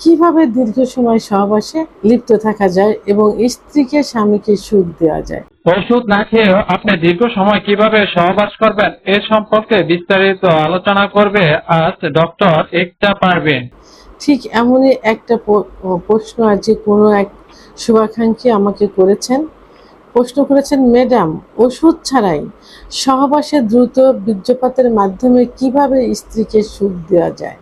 কীভাবে দীর্ঘ সময় সহবাসে লিপ্ত থাকা যায় এবং স্ত্রীকে স্বামীকে সুখ দেওয়া যায়? ওষুধ না খেয়েও আপনি দীর্ঘ সময় কীভাবে সহবাস করবেন এ সম্পর্কে বিস্তারিত আলোচনা করবে আজ ডক্টর একটা পারবেন ঠিক এমনই একটা প্রশ্ন আজকে কোনো এক শুভাকাঙ্ক্ষী আমাকে করেছেন। প্রশ্ন করেছেন ম্যাডাম ওষুধ ছাড়াই সহবাসে দ্রুত বীর্যপাতের মাধ্যমে কীভাবে স্ত্রীকে সুখ দেওয়া যায়?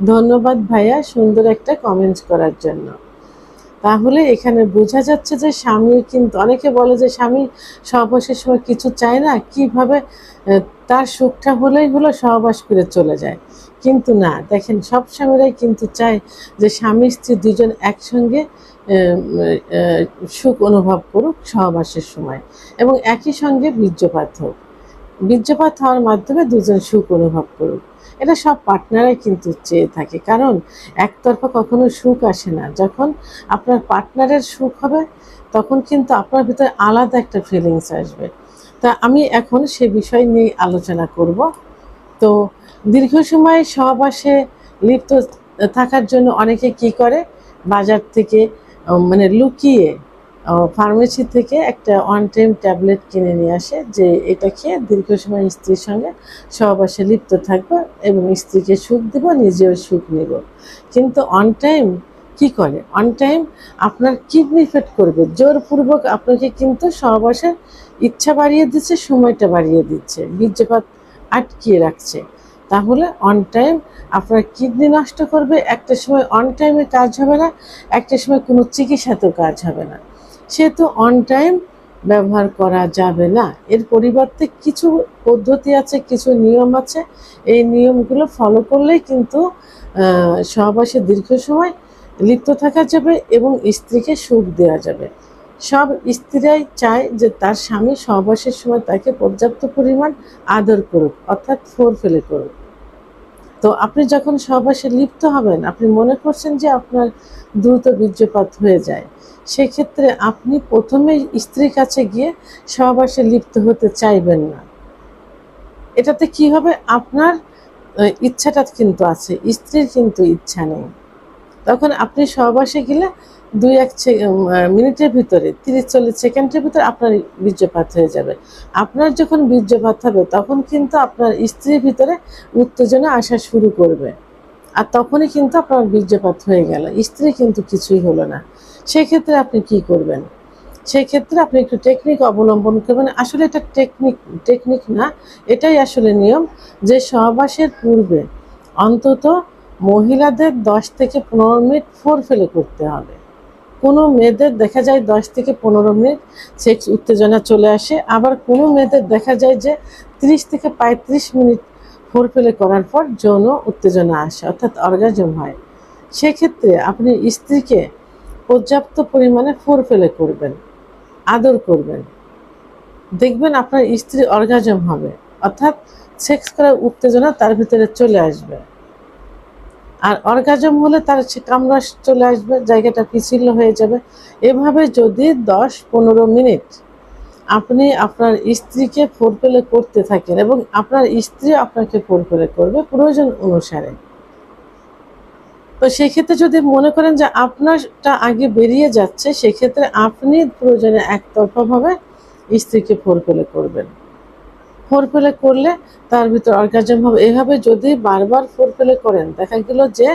ধন্যবাদ ভাইয়া সুন্দর একটা কমেন্ট করার জন্য। তাহলে এখানে বোঝা যাচ্ছে যে স্বামী কিন্তু, অনেকে বলে যে স্বামী সহবাসের সময় কিছু চায় না, কীভাবে তার সুখটা হলেই হলো সহবাস করে চলে যায়। কিন্তু না, দেখেন সব স্বামীরাই কিন্তু চায় যে স্বামী, স্ত্রী দুজন একসঙ্গে সুখ অনুভব করুক সহবাসের সময়। এবং একই সঙ্গে বীর্যপাত হোক। বীর্যপাত হওয়ার মাধ্যমে দুজন সুখ অনুভব করুক। এটা সব পার্টনারাই কিন্তু চেয়ে থাকে। কারণ একতরফা কখনো সুখ আসে না। যখন আপনার পার্টনারের সুখ হবে, তখন কিন্তু আপনার ভিতরে আলাদা একটা ফিলিংস আসবে। তা আমি এখন সে বিষয় নিয়ে আলোচনা করব। তো দীর্ঘ সময় সহবাসে লিপ্ত থাকার জন্য অনেকে কি করে? বাজার থেকে মানে লুকিয়ে ফার্মেসি থেকে একটা ওয়ান টাইম ট্যাবলেট কিনে নিয়ে আসে, যে এটা খেয়ে দীর্ঘ সময় স্ত্রীর সঙ্গে সহবাসে লিপ্ত থাকব এবং স্ত্রীকে সুখ দিব, নিজেও সুখ নিব। কিন্তু অন টাইম কি করে? অন টাইম আপনার কিডনি ফেট করবে, জোরপূর্বক আপনাকে কিন্তু সহবাসের ইচ্ছা বাড়িয়ে দিচ্ছে, সময়টা বাড়িয়ে দিচ্ছে, বীর্যপাত আটকিয়ে রাখছে। তাহলে অন টাইম আপনার কিডনি নষ্ট করবে, একটা সময় অন টাইমে কাজ হবে না, একটা সময় কোনো চিকিৎসাতেও কাজ হবে না। সেহেতু অন টাইম ব্যবহার করা যাবে না। এর পরিবর্তে কিছু পদ্ধতি আছে, কিছু নিয়ম আছে। এই নিয়মগুলো ফলো করলেই কিন্তু সহবাসে দীর্ঘ সময় লিপ্ত থাকা যাবে এবং স্ত্রীকে সুখ দেওয়া যাবে। সব স্ত্রীরাই চায় যে তার স্বামী সহবাসের সময় তাকে পর্যাপ্ত পরিমাণ আদর করুক, অর্থাৎ ফোর ফেলে করুক। তো আপনি যখন সহবাসে লিপ্ত হবেন, আপনি মনে করছেন যে আপনার দ্রুত বীর্যপাত হয়ে যায়। সেক্ষেত্রে আপনি প্রথমে স্ত্রীর কাছে গিয়ে সহবাসে লিপ্ত হতে চাইবেন না। এটাতে কি হবে? আপনার ইচ্ছাটা কিন্তু আছে, স্ত্রীর কিন্তু ইচ্ছা নেই। তখন আপনি সহবাসে গেলে দুই এক মিনিটের ভিতরে, তিরিশ চল্লিশ সেকেন্ডের ভিতরে আপনার বীর্যপাত হয়ে যাবে। আপনার যখন বীর্যপাত হবে, তখন কিন্তু আপনার স্ত্রীর ভিতরে উত্তেজনা আসা শুরু করবে। আর তখনই কিন্তু আপনার বীর্যপাত হয়ে গেল। স্ত্রী কিন্তু কিছুই হলো না। সেক্ষেত্রে আপনি কি করবেন? সেক্ষেত্রে আপনি একটু টেকনিক অবলম্বন করবেন। আসলে এটা টেকনিক টেকনিক না, এটাই আসলে নিয়ম যে সহবাসের পূর্বে অন্তত মহিলাদের দশ থেকে পনেরো মিনিট ফোর ফেলে করতে হবে। কোনো মেয়েদের দেখা যায় দশ থেকে পনেরো মিনিট সেক্স উত্তেজনা চলে আসে। আবার কোনো মেয়েদের দেখা যায় যে তিরিশ থেকে পঁয়ত্রিশ মিনিট ফোর ফেলে করার পর যৌন উত্তেজনা আসে, অর্থাৎ অর্গাজম হয়। সেক্ষেত্রে আপনি স্ত্রীকে পর্যাপ্ত পরিমাণে ফোর ফেলে করবেন, আদর করবেন। দেখবেন আপনার স্ত্রী অর্গাজম হবে, অর্থাৎ সেক্স করার উত্তেজনা তার ভিতরে চলে আসবে। আর অর্গাজম হলে তার সে কামড়া চলে আসবে, জায়গাটা পিছিল হয়ে যাবে। এভাবে যদি দশ পনেরো মিনিট আপনি আপনার স্ত্রীকে ফোর পেলে করতে থাকেন এবং আপনার স্ত্রী আপনাকে ফোর পেলে করবে প্রয়োজন অনুসারে। তো সেক্ষেত্রে যদি মনে করেন যে আপনারটা আগে বেরিয়ে যাচ্ছে, সেক্ষেত্রে আপনি প্রয়োজনে একতরফাভাবে স্ত্রীকে ফোর পেলে করবেন। ফোর পেলে করলে তার ভিতর অর্গাজম হবে। এভাবে যদি বারবার ফোর পেলে করেন, দেখা গেল যে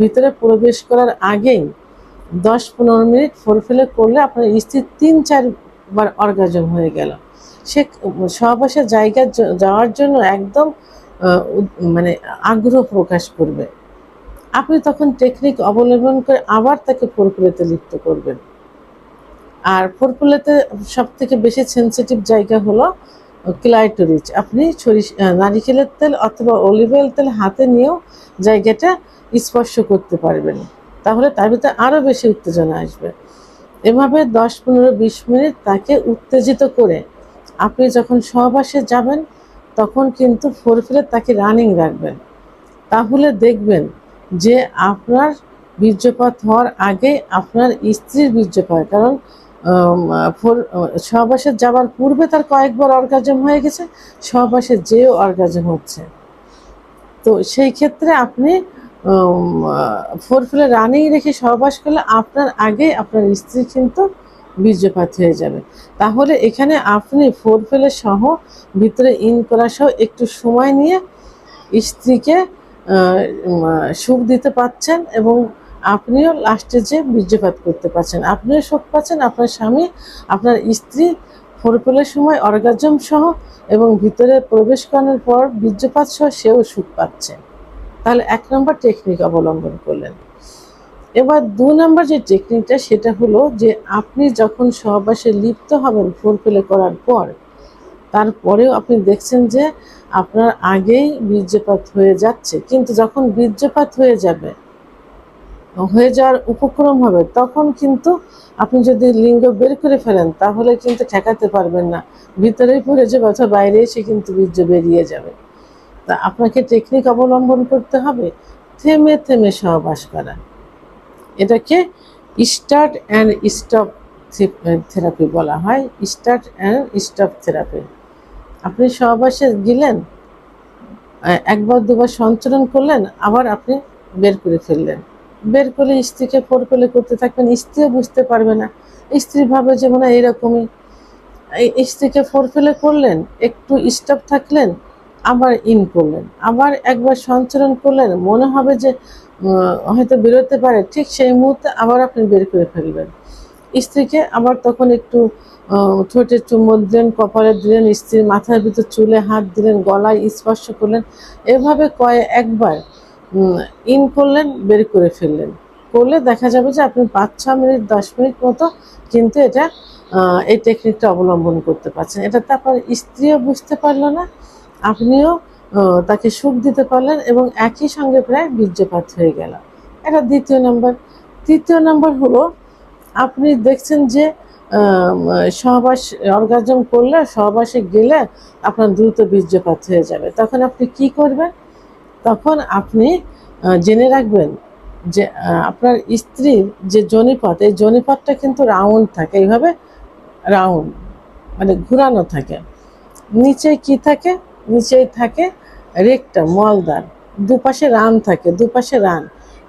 ভিতরে প্রবেশ করার আগেই দশ পনেরো মিনিট ফোর ফেলে করলে আপনার স্ত্রী তিন চারবার অর্গাজম হয়ে গেল। সে সহবাসের জায়গা যাওয়ার জন্য একদম মানে আগ্রহ প্রকাশ করবে। আপনি তখন টেকনিক অবলম্বন করে আবার তাকে ফোরফুলেতে লিপ্ত করবেন। আর ফোরফুলেতে সব থেকে বেশি সেন্সিটিভ জায়গা হলো ক্লাইটোরিচ আপনি নারিকেলের তেল অথবা অলিভ অয়েল তেল হাতে নিয়েও জায়গাটা স্পর্শ করতে পারবেন। তাহলে তার ভিতরে আরও বেশি উত্তেজনা আসবে। এভাবে দশ, পনেরো, বিশ মিনিট তাকে উত্তেজিত করে আপনি যখন সহবাসে যাবেন, তখন কিন্তু ফোর ফেলে তাকে রানিং রাখবেন। তাহলে দেখবেন যে আপনার বীর্যপাত হওয়ার আগে আপনার স্ত্রীর বীর্যপাত কারণ সহবাসে যাওয়ার পূর্বে তার কয়েকবার অর্গাজম হয়ে গেছে, সহবাসে যেও অর্গাজম হচ্ছে। তো সেই ক্ষেত্রে আপনি ফোর ফেলে রানিং রেখে সহবাস করলে আপনার আগে আপনার স্ত্রী কিন্তু বীর্যপাত হয়ে যাবে। তাহলে এখানে আপনি ফোর ফেলে সহ ভিতরে ইন করা সহ একটু সময় নিয়ে স্ত্রীকে সুখ দিতে পাচ্ছেন এবং আপনিও লাস্টে যে বীর্যপাত করতে পারছেন, আপনিও সুখ পাচ্ছেন, আপনার স্বামী, আপনার স্ত্রী ফোরপেলের সময় অর্গাজম সহ এবং ভিতরে প্রবেশ করানোর পর বীর্যপাত সহ সেও সুখ পাচ্ছে। তাহলে এক নম্বর টেকনিক অবলম্বন করলেন। এবার দু নম্বর যে টেকনিকটা সেটা হলো যে আপনি যখন সহবাসে লিপ্ত হবেন ফোরপেলে করার পর, তারপরেও আপনি দেখছেন যে আপনার আগেই বীর্যপাত হয়ে যাচ্ছে। কিন্তু যখন বীর্যপাত হয়ে যাবে হয়ে যাওয়ার উপক্রম হবে, তখন কিন্তু আপনি যদি লিঙ্গ বের করে ফেলেন, তাহলে কিন্তু ঠেকাতে পারবেন না। ভিতরেই পড়ে যাবে অথবা বাইরে এসে কিন্তু বীর্য বেরিয়ে যাবে। তা আপনাকে টেকনিক অবলম্বন করতে হবে, থেমে থেমে সহবাস করা। এটাকে স্টার্ট অ্যান্ড স্টপ থেরাপি বলা হয়। স্টার্ট অ্যান্ড স্টপ থেরাপি আপনি সহবাসে গেলেন একবার দুবার সঞ্চালন করলেন, আবার আপনি বের করে ফেললেন। বের করে স্ত্রীকে ফোর করলে করতে থাকবেন, স্ত্রীও বুঝতে পারবে না। স্ত্রী ভাবে যে মানে এরকমই। এই স্ত্রীকে ফোর ফেলে করলেন, একটু স্টপ থাকলেন, আবার ইন করলেন, আবার একবার সঞ্চালন করলেন, মনে হবে যে হয়তো বেরোতে পারে। ঠিক সেই মুহূর্তে আবার আপনি বের করে ফেলবেন। স্ত্রীকে আবার তখন একটু ঠোঁটে চুম্বন দিলেন, কপালে দিলেন, স্ত্রীর মাথার ভিতর চুলে হাত দিলেন, গলায় স্পর্শ করলেন। এভাবে কয়ে একবার ইন করলেন, বের করে ফেললেন। করলে দেখা যাবে যে আপনি পাঁচ, ছ মিনিট, দশ মিনিট মতো কিন্তু এটা এই টেকনিকটা অবলম্বন করতে পারছেন। এটাতে আপনার স্ত্রীও বুঝতে পারল না, আপনিও তাকে সুখ দিতে পারলেন এবং একই সঙ্গে প্রায় বীর্যপাত হয়ে গেল। এটা দ্বিতীয় নম্বর। তৃতীয় নম্বর হলো, আপনি দেখছেন যে সহবাস, অর্গাজম করলে, সহবাসে গেলে আপনার দ্রুত বীর্যপাত হয়ে যাবে। তখন আপনি কি করবেন? তখন আপনি জেনে রাখবেন যে আপনার স্ত্রীর যে জনিপথ, এই জনিপথটা কিন্তু রাউন্ড থাকে, এইভাবে রাউন্ড মানে ঘুরানো থাকে। নিচে কি থাকে? নিচেই থাকে রেকটা মলদার দুপাশে রান থাকে, দুপাশে রান।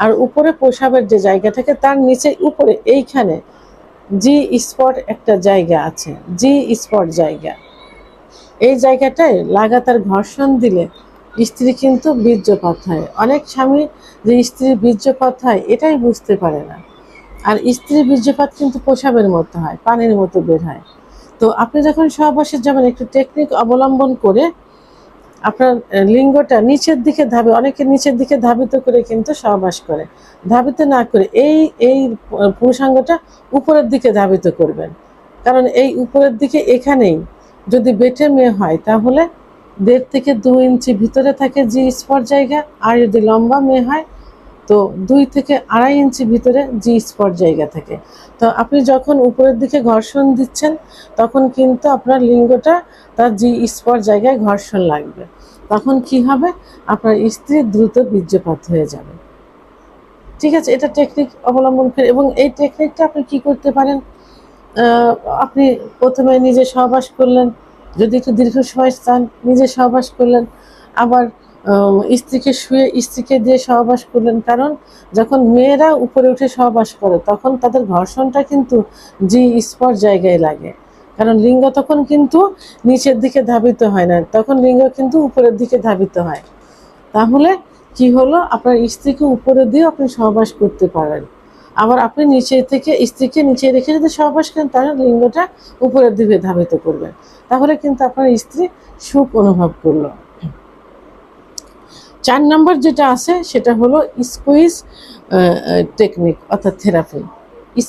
আর উপরে প্রসাবের যে জায়গা থাকে, তার নিচে উপরে, এইখানে জি স্পট একটা জায়গা আছে, জি স্পট জায়গা। এই জায়গাটায় লাগাতার ঘর্ষণ দিলে স্ত্রী কিন্তু বীর্যপাত হয় অনেক স্বামী যে স্ত্রীর বীর্যপাত হয় এটাই বুঝতে পারে না। আর স্ত্রীর বীর্যপাত কিন্তু প্রসাবের মতো হয়, পানির মতো বের হয়। তো আপনি যখন সহবাসে যাবেন, একটু টেকনিক অবলম্বন করে আপনার লিঙ্গটা নিচের দিকে ধাবে, অনেকে নিচের দিকে ধাবিত করে কিন্তু সহবাস করে। ধাবিত না করে এই এই পুরুষাঙ্গটা উপরের দিকে ধাবিত করবেন। কারণ এই উপরের দিকে এখানেই যদি বেটে মেয়ে হয়, তাহলে দেড় থেকে দু ইঞ্চি ভিতরে থাকে জি স্পট জায়গা, আর যদি লম্বা মেয়ে হয়, তো দুই থেকে আড়াই ইঞ্চি ভিতরে জি স্পট জায়গা থাকে। তো আপনি যখন উপরের দিকে ঘর্ষণ দিচ্ছেন, তখন কিন্তু আপনার লিঙ্গটা তার জি স্পট জায়গায় ঘর্ষণ লাগবে। তখন কি হবে? আপনার স্ত্রী দ্রুত বীর্যপাত হয়ে যাবে। ঠিক আছে, এটা টেকনিক অবলম্বন করে, এবং এই টেকনিকটা আপনি কি করতে পারেন? আপনি প্রথমে নিজে সহবাস করলেন যদি একটু দীর্ঘ সময় চান, নিজে সহবাস করলেন, আবার স্ত্রীকে শুয়ে, স্ত্রীকে দিয়ে সহবাস করলেন, কারণ যখন মেয়েরা উপরে উঠে সহবাস করে, তখন তাদের ঘর্ষণটা কিন্তু জি স্পট জায়গায় লাগে। কারণ লিঙ্গ তখন কিন্তু নিচের দিকে ধাবিত হয় না, তখন লিঙ্গ কিন্তু উপরের দিকে ধাবিত হয়। তাহলে কি হলো? আপনার স্ত্রীকে উপরে দিয়ে আপনি সহবাস করতে পারেন। আবার আপনি নিচে থেকে, স্ত্রীকে নিচে রেখে যদি সহবাস করেন, তাহলে লিঙ্গটা উপরের দিকে ধাবিত করবেন তাহলে কিন্তু আপনার স্ত্রী সুখ অনুভব করল। চার নম্বর যেটা আছে, সেটা হলো স্কুইজ টেকনিক অর্থাৎ থেরাপি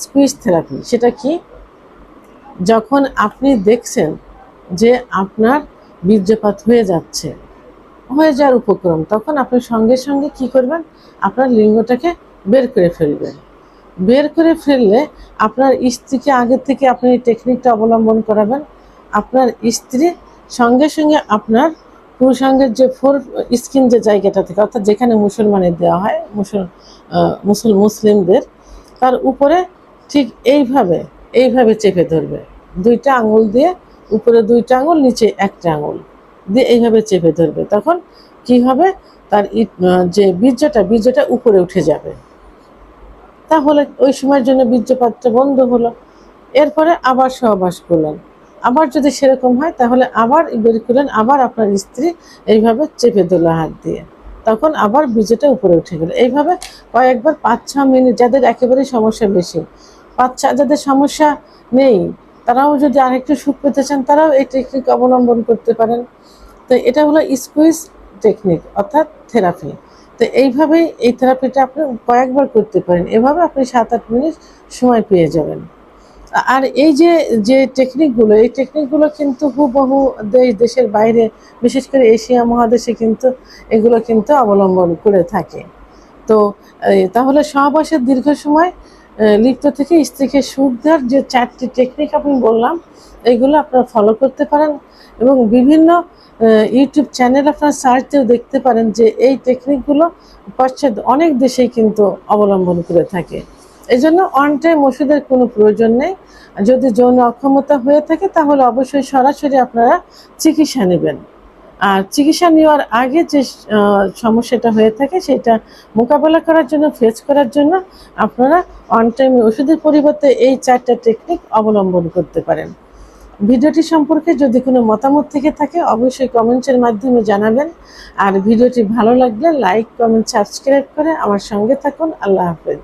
স্কুইজ থেরাপি সেটা কি? যখন আপনি দেখছেন যে আপনার বীর্যপাত হয়ে যাচ্ছে, হয়ে যাওয়ার উপক্রম, তখন আপনি সঙ্গে সঙ্গে কি করবেন? আপনার লিঙ্গটাকে বের করে ফেলবেন। বের করে ফেললে আপনার স্ত্রীকে আগে থেকে আপনি এই টেকনিকটা অবলম্বন করাবেন। আপনার স্ত্রী সঙ্গে সঙ্গে আপনার পুরুষাঙ্গের যে ফোর স্কিন যে জায়গাটা থেকে, অর্থাৎ যেখানে মুসলমানের দেওয়া হয়, মুসল মুসল মুসলিমদের, তার উপরে ঠিক এইভাবে এইভাবে চেপে ধরবে। দুইটা আঙুল দিয়ে উপরে দুইটা আঙুল, নিচে একটা আঙুল দিয়ে এইভাবে চেপে ধরবে। তখন কি হবে? তার যে বীর্যটা বীর্যটা উপরে উঠে যাবে। তাহলে ওই সময়ের জন্য বীর্যপাতটা বন্ধ হলো। এরপরে আবার সহবাস করলেন। আবার যদি সেরকম হয়, তাহলে আবার বের করলেন, আবার আপনার স্ত্রী এইভাবে চেপে দিল হাত দিয়ে। তখন আবার বীজটা উপরে উঠে গেল। এইভাবে কয়েকবার পাঁচ ছ মিনিট যাদের একেবারেই সমস্যা বেশি পাঁচ ছ যাদের সমস্যা নেই, তারাও যদি আরেকটু সুখ পেতে চান, তারাও এই টেকনিক অবলম্বন করতে পারেন। তো এটা হলো স্কুইজ টেকনিক অর্থাৎ থেরাপি তো এইভাবেই এই থেরাপিটা আপনি কয়েকবার করতে পারেন। এভাবে আপনি সাত আট মিনিট সময় পেয়ে যাবেন। আর এই যে যে টেকনিকগুলো এই টেকনিকগুলো কিন্তু হুবহু দেশ, দেশের বাইরে, বিশেষ করে এশিয়া মহাদেশে কিন্তু এগুলো কিন্তু অবলম্বন করে থাকে। তো তাহলে সহবাসের দীর্ঘ সময় লিপ্ত থেকে স্ত্রীকে সুখ দেওয়ার যে চারটি টেকনিক আমি বললাম এইগুলো আপনারা ফলো করতে পারেন এবং বিভিন্ন ইউটিউব চ্যানেল আপনারা সার্চ দিয়েও দেখতে পারেন যে এই টেকনিকগুলো পাশ্চাত্য অনেক দেশেই কিন্তু অবলম্বন করে থাকে। এই জন্য অন টাইম ওষুধের কোনো প্রয়োজন নেই। যদি যৌন অক্ষমতা হয়ে থাকে, তাহলে অবশ্যই সরাসরি আপনারা চিকিৎসা নেবেন। আর চিকিৎসা নেওয়ার আগে যে সমস্যাটা হয়ে থাকে সেটা মোকাবেলা করার জন্য ফেস করার জন্য আপনারা অন টাইম ওষুধের পরিবর্তে এই চারটা টেকনিক অবলম্বন করতে পারেন। ভিডিওটি সম্পর্কে যদি কোনো মতামত থেকে থাকে, অবশ্যই কমেন্টের মাধ্যমে জানাবেন। আর ভিডিওটি ভালো লাগলে লাইক কমেন্ট সাবস্ক্রাইব করে আমার সঙ্গে থাকুন। আল্লাহ হাফেজ।